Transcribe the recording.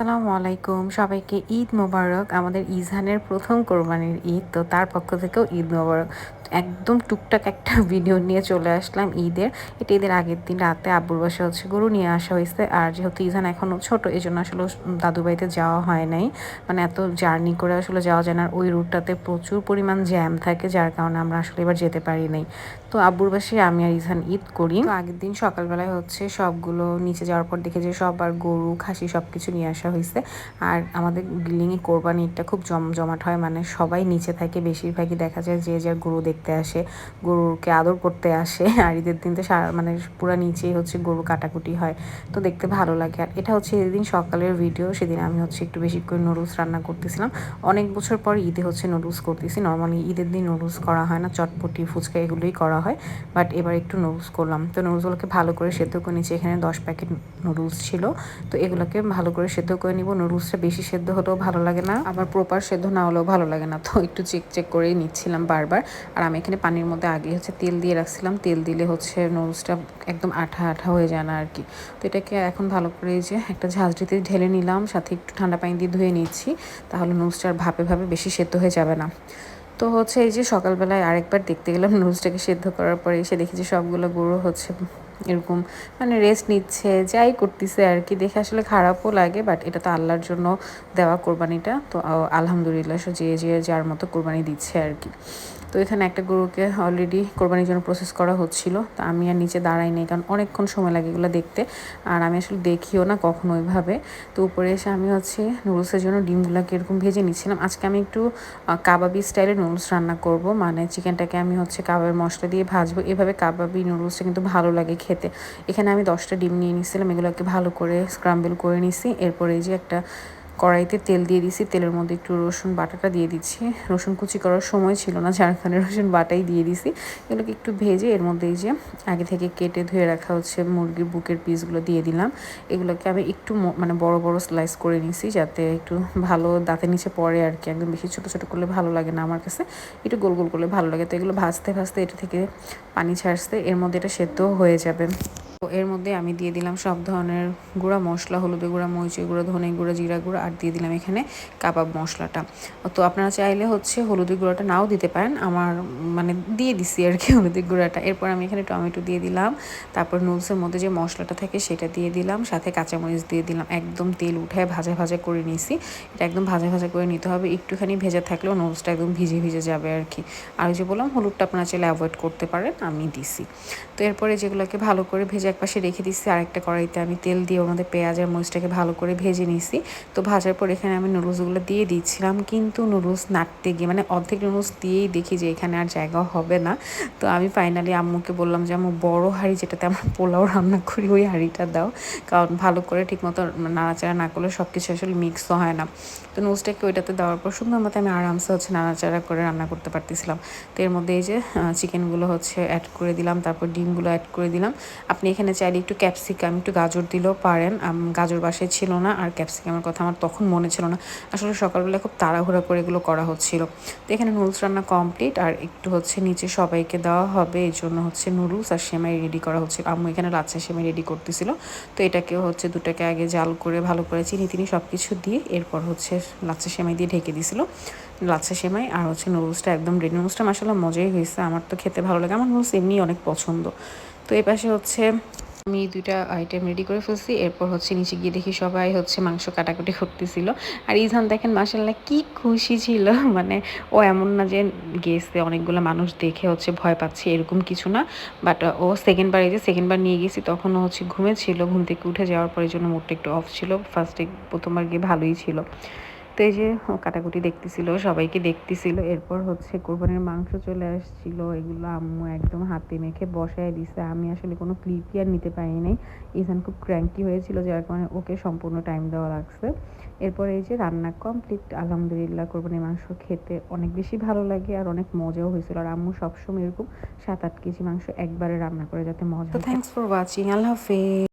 আসসালামু আলাইকুম। সবাইকে ঈদ মোবারক। আমাদের ইজহানের প্রথম কোরবানির ঈদ, তো তার পক্ষ থেকেও ঈদ মোবারক। একদম টুকটাক একটা ভিডিও নিয়ে চলে আসলাম ঈদের। এটা ঈদের আগের দিন রাতে আব্বুর বাসা হচ্ছে গরু নিয়ে আসা হয়েছে। আর যেহেতু ইজহান এখনও ছোট এই জন্য আসলে দাদু বাড়িতে যাওয়া হয় নাই। মানে এত জার্নি করে আসলে যাওয়া যায় না। ওই রুটটাতে প্রচুর পরিমাণ জ্যাম থাকে, যার কারণে আমরা আসলে এবার যেতে পারি নাই। তো আব্বুর বাসে আমি আর ইসান ঈদ করি। তো আগের দিন সকালবেলায় হচ্ছে সবগুলো নিচে যাওয়ার পর দেখে যে সব আর গরু, খাসি সব কিছু নিয়ে আসা হয়েছে। আর আমাদের বিল্ডিংয়ে কোরবানি ঈদটা খুব জমজমাট হয় মানে সবাই নিচে থাকে, বেশিরভাগই দেখা যায় যে যার গরু দেখতে আসে, গরুকে আদর করতে আসে। আর ঈদের দিন তো সারা মানে পুরো নিচেই হচ্ছে গরু কাটাকুটি হয়, তো দেখতে ভালো লাগে। আর এটা হচ্ছে এদিন সকালের ভিডিও সেদিন আমি হচ্ছে একটু বেশি করে নুডলস রান্না করতেছিলাম। অনেক বছর পর ঈদে হচ্ছে নুডলস করতেছি। নর্মালি ঈদের দিন নুডলস করা হয় না, চটপটি, ফুচকা এগুলোই করা হয় বাট এবার একটু নুডলস করলাম। তো নুডলসগুলোকে ভালো করে সেদ্ধ করে নিচ্ছি এখানে দশ প্যাকেট নুডলস ছিল। তো এগুলোকে ভালো করে সেদ্ধ করে নিব। নুডলসটা বেশি সেদ্ধ হলেও ভালো লাগে না। আবার প্রপার সেদ্ধ না হলেও ভালো লাগে না। তো একটু চেক চেক করেই নিচ্ছিলাম বারবার। আর আমি এখানে পানির মধ্যে আগে হচ্ছে তেল দিয়ে রাখছিলাম। তেল দিলে হচ্ছে নুডলসটা একদম আঠা আঠা হয়ে যায় না আর কি তো এটাকে এখন ভালো করে যে একটা ঝাঁঝরিতে ঢেলে নিলাম। সাথে একটু ঠান্ডা পানি দিয়ে ধুয়ে নিচ্ছি। তাহলে নুডলসটা আর ভাপে ভাবে বেশি সেদ্ধ হয়ে যাবে না। তো হচ্ছে এই যে সকালবেলায় আরেকবার দেখতে গেলাম নুডলসটাকে সেদ্ধ করার পরে এসে দেখি যে সবগুলো গুঁড়ো হচ্ছে এরকম মানে রেস্ট নিচ্ছে, যাই করতেছে আর কি। দেখে আসলে খারাপও লাগে বাট এটা তো আল্লাহর জন্য দেওয়া কোরবানিটা। তো আলহামদুলিল্লাহ যে যে যার মতো কোরবানি দিচ্ছে আর কি। তো এখানে একটা গরুকে অলরেডি কোরবানির জন্য প্রসেস করা হচ্ছিল। তা আমি আর নিচে দাঁড়াই নেই, কারণ অনেকক্ষণ সময় লাগে এগুলো দেখতে। আর আমি আসলে দেখিও না কখনো ওইভাবে। তো উপরে এসে আমি হচ্ছে নুডলসের জন্য ডিমগুলোকে এরকম ভেজে নিচ্ছিলাম। আজকে আমি একটু কাবাবি স্টাইলে নুডলস রান্না করব। মানে চিকেনটাকে আমি হচ্ছে কাবাবের মশলা দিয়ে ভাজবো। এভাবে কাবাবি নুডলসটা কিন্তু ভালো লাগে খেতে। এখানে আমি দশটা ডিম নিয়ে নিচ্ছিলাম। এগুলোকে ভালো করে স্ক্রাম্বেল করে নিছি। এরপরে এই যে একটা কড়াইতে তেল দিয়ে দিছি। তেলের মধ্যে একটু রসুন বাটাটা দিয়ে দিচ্ছি। রসুন কুচি করার সময় ছিল না, যার রসুন বাটাই দিয়ে দিছি। এগুলোকে একটু ভেজে এর মধ্যে এই যে আগে থেকে কেটে ধুয়ে রাখা হচ্ছে মুরগির বুকের পিসগুলো দিয়ে দিলাম। এগুলোকে আমি একটু মানে বড় বড় স্লাইস করে নিছি যাতে একটু ভালো দাঁতের নিচে পড়ে আর কি, একদম বেশি ছোটো ছোটো করলে ভালো লাগে না আমার কাছে। একটু গোল গোল করলে ভালো লাগে। তো এগুলো ভাজতে ভাজতে এটা থেকে পানি ছাড়তে এর মধ্যে এটা সেদ্ধ হয়ে যাবে। তো এর মধ্যে আমি দিয়ে দিলাম সব ধরনের গুঁড়া, মশলা হলুদ গুঁড়া, মরিচের গুঁড়া, ধনে গুঁড়া, জিরা গুঁড়া, আর দিয়ে দিলাম এখানে কাবাব মশলাটা। তো আপনারা চাইলে হচ্ছে হলুদের গুঁড়াটা নাও দিতে পারেন। আমার মানে দিয়ে দিছি আর কি হলুদের গুঁড়াটা। এরপর আমি এখানে টমেটো দিয়ে দিলাম। তারপর নুডলসের মধ্যে যে মশলাটা থাকে সেটা দিয়ে দিলাম। সাথে কাঁচামরিচ দিয়ে দিলাম। একদম তেল উঠায় ভাজা ভাজা করে নিয়েছি এটা একদম ভাজা ভাজা করে নিতে হবে। একটুখানি ভেজা থাকলেও নুডলসটা একদম ভিজে ভিজে যাবে আর কি। আর যে বললাম, হলুদটা আপনারা চাইলে অ্যাভয়েড করতে পারেন। আমি দিছি। তো এরপরে যেগুলোকে ভালো করে ভেজে এক পাশে রেখে দিচ্ছি আরেকটা কড়াইতে আমি তেল দিয়ে ওর মধ্যে পেঁয়াজ আর মরিচটাকে ভালো করে ভেজে নিছি। তো ভাজার পর এখানে আমি নুডলসগুলো দিয়ে দিচ্ছিলাম, কিন্তু নুডলস নাড়তে গিয়ে মানে অর্ধেক নুডলস দিয়েই দেখি যে এখানে আর জায়গা হবে না। তো আমি ফাইনালি আম্মুকে বললাম যে, আম্মু, বড় হাঁড়ি যেটাতে আমরা পোলাও রান্না করি, ওই হাঁড়িটা দাও। কারণ ভালো করে ঠিকমতো নাড়াচাড়া না করলে সব কিছু আসলে মিক্সও হয় না। তো নুডলসটাকে ওইটাতে দেওয়ার পর সুন্দর মতো আমি আরামসে হচ্ছে নাড়াচাড়া করে রান্না করতে পারতেছিলাম। তো এর মধ্যে এই যে চিকেনগুলো হচ্ছে অ্যাড করে দিলাম, তারপর ডিমগুলো অ্যাড করে দিলাম। আপনি চাইলে একটু ক্যাপসিকাম একটু গাজর দিলেও পারেন। গাজর বাসায় ছিল না আর ক্যাপসিকামের কথা আমার তখন মনে ছিল না। আসলে সকালবেলা খুব তাড়াহুড়া করে এগুলো করা হচ্ছিল। তো এখানে নুডলস রান্না কমপ্লিট আর একটু হচ্ছে নিচে সবাইকে দেওয়া হবে। এই জন্য হচ্ছে নুডলস আর সেমাই রেডি করা হচ্ছিল। আম্মু এখানে লাচ্ছা সেমাই রেডি করতেছিল। তো এটাকেও হচ্ছে দুটাকে আগে জাল করে ভালো করে চিনি তিনি সব কিছু দিয়ে এরপর হচ্ছে লাচ্ছা সেমাই দিয়ে ঢেকে দিছিল। লাচ্ছা সেমাই আর হচ্ছে নুডলসটা একদম রেডি নুডলসটা মাসাল্লাহ মজাই হয়েছে। আমার তো খেতে ভালো লাগে। আমার নুডলস এমনি অনেক পছন্দ। তো এই পাশে হচ্ছে আমি দুইটা আইটেম রেডি করে ফেলছি। এরপর হচ্ছে নিচে গিয়ে দেখি সবাই হচ্ছে মাংস কাটাকুটি করতেছিল। আর ইজান দেখেন মাসাল্লাহ কি খুশি ছিল। মানে ও এমন না যে গেছে, অনেকগুলো মানুষ দেখে হচ্ছে ভয় পাচ্ছে এরকম কিছু না। বাট ও সেকেন্ড বার এই যে সেকেন্ড বার নিয়ে গেছি তখন হচ্ছে ঘুমেছিল। ঘুম থেকে উঠে যাওয়ার পরে জন্য মুডটা একটু অফ ছিল। ফার্স্টে প্রথমবার গিয়ে ভালোই ছিল। তো এই যে কাটাকুটি দেখতেছিল সবাইকে দেখতেছিল। এরপর হচ্ছে কোরবানির মাংস চলে আসছিল এগুলো আম্মু একদম হাতে মেখে বসায় দিছে। আমি আসলে কোনো ক্লিপই আর নিতে পারি নাই। ইসান খুব ক্র্যাঙ্কি হয়েছিল যার কারণে ওকে সম্পূর্ণ টাইম দেওয়া লাগছে। এরপর এই যে রান্না কমপ্লিট আলহামদুলিল্লাহ কোরবানির মাংস খেতে অনেক বেশি ভালো লাগে আর অনেক মজাও হয়েছিল। আর আম্মু সবসময় এরকম সাত আট কেজি মাংস একবারে রান্না করে যাতে মজা থ্যাংকস ফর ওয়াচিং আল্লাহ হাফেজ।